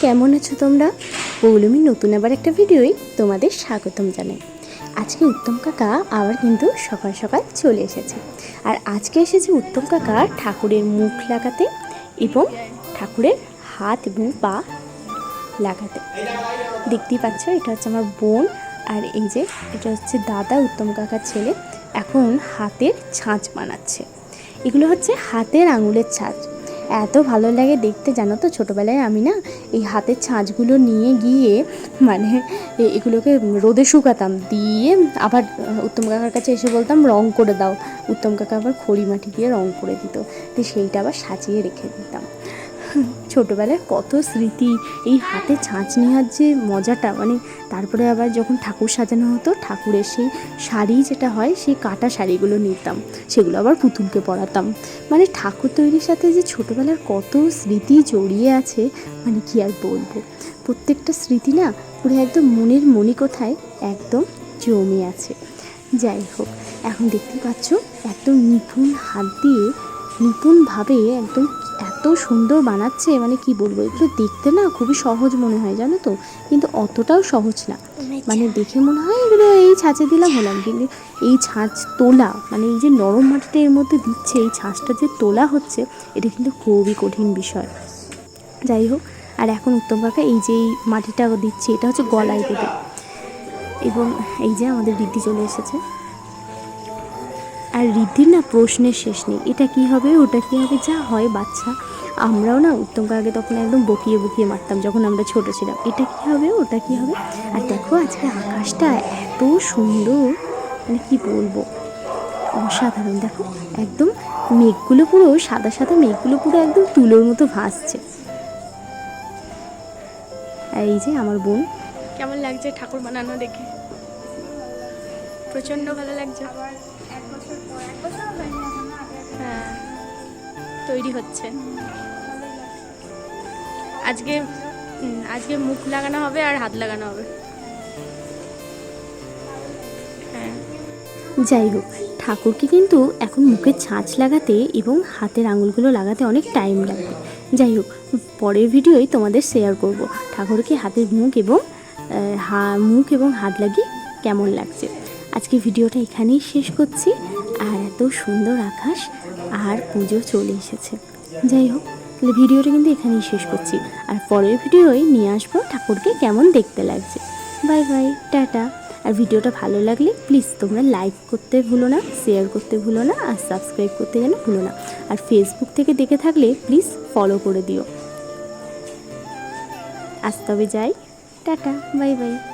কেমন আছো তোমরা? পৌলমী, নতুন আবার একটা ভিডিওই তোমাদের স্বাগতম জানাই। আজকে উত্তম কাকা আবার কিন্তু সকাল সকাল চলে এসেছে। আর আজকে এসেছে উত্তম কাকা ঠাকুরের মুখ লাগাতে এবং ঠাকুরের হাত এবং পা লাগাতে। দেখতেই পাচ্ছ, এটা হচ্ছে আমার বোন আর এই যে, এটা হচ্ছে দাদা, উত্তম কাকার ছেলে। এখন হাতের ছাঁচ বানাচ্ছে। এগুলো হচ্ছে হাতের আঙুলের ছাঁচ। এত ভালো লাগে দেখতে, জানো তো? ছোটোবেলায় আমি না এই হাতের ছাঁচগুলো নিয়ে গিয়ে মানে এগুলোকে রোদে শুকাতাম। দিয়ে আবার উত্তম কাকার কাছে এসে বলতাম, রং করে দাও। উত্তম কাকা আবার খড়ি মাটি দিয়ে রং করে দিত। তো সেইটা আবার সাজিয়ে রেখে দিতাম। ছোটোবেলার কত স্মৃতি, এই হাতে ছাঁচ নেওয়ার যে মজাটা মানে তারপরে আবার যখন ঠাকুর সাজানো হতো, ঠাকুরের সেই শাড়ি যেটা হয়, সেই কাটা শাড়িগুলো নিতাম, সেগুলো আবার পুতুলকে পরাতাম। মানে ঠাকুর তৈরির সাথে যে ছোটোবেলার কত স্মৃতি জড়িয়ে আছে মানে কি আর বলব? প্রত্যেকটা স্মৃতি না পুরো একদম মনের মণিকোঠায় একদম জমে আছে। যাই হোক, এখন দেখতে পাচ্ছ একদম নিপুণ হাত দিয়ে নিপুণভাবে একদম এত সুন্দর বানাচ্ছে মানে কি বলব এগুলো দেখতে না খুবই সহজ মনে হয় জানো তো? কিন্তু অতটাও সহজ না। মানে দেখে মনে হয় এগুলো এই ছাঁচে দিলাম হলাম কিন্তু এই ছাঁচ তোলা মানে এই যে নরম মাটিটা এর মধ্যে দিচ্ছে এই ছাঁচটা যে তোলা হচ্ছে এটা কিন্তু খুবই কঠিন বিষয়। যাই হোক আর এখন উত্তম কাকা এই যে এই মাটিটা দিচ্ছে এটা হচ্ছে গলায় দেবে। এবং এই যে আমাদের ঋদ্ধি চলে এসেছে। আর ঋদ্ধির না প্রশ্নের শেষ নেই এটা কি হবে ওটা কি হবে যা হয় বাচ্চা। আমরাও না উত্তম কাকাকে তখন একদম বকিয়ে বকিয়ে মারতাম যখন আমরা ছোট ছিলাম। এটা কি হবে ওটা কি হবে? আর দেখো আজকে আকাশটা এত সুন্দর মানে কি বলব? অসাধারণ দেখো একদম মেঘগুলো পুরো সাদা সাদা মেঘগুলো পুরো একদম তুলোর মতো ভাসছে। আর এই যে আমার বোন। কেমন লাগছে ঠাকুর বানানো দেখে? প্রচণ্ড ভালো লাগছে। আবার এক বছর পর এক বছর হয়নি এখনও আগে আগে হ্যাঁ। তৈরি হচ্ছে। আজকে আজকে মুখ লাগানো হবে আর হাত লাগানো হবে। হ্যাঁ। যাই হোক, ঠাকুরকে কিন্তু এখন মুখে ছাঁচ লাগাতে এবং হাতের আঙুলগুলো লাগাতে অনেক টাইম লাগবে। যাই হোক, পরের ভিডিওই তোমাদের শেয়ার করব। ঠাকুরকে হাতের মুখ এবং হা, মুখ এবং হাত লাগিয়ে কেমন লাগছে। আজকে ভিডিওটা এখানেই শেষ করছি। আর এত সুন্দর আকাশ আর পুজো চলে এসেছে। যাই হোক, তাহলে ভিডিওটা কিন্তু এখানেই শেষ করছি। আর পরের ভিডিওই নিয়ে আসব ঠাকুরকে কেমন দেখতে লাগছে। Bye bye, tata. আর ভিডিওটা ভালো লাগলে প্লিজ তোমরা লাইক করতে ভুলো না, শেয়ার করতে ভুলো না, আর সাবস্ক্রাইব করতে যেন ভুলো না। আর ফেসবুক থেকে দেখে থাকলে প্লিজ ফলো করে দিও। আজ তবে যাই। টাটা, বাই বাই।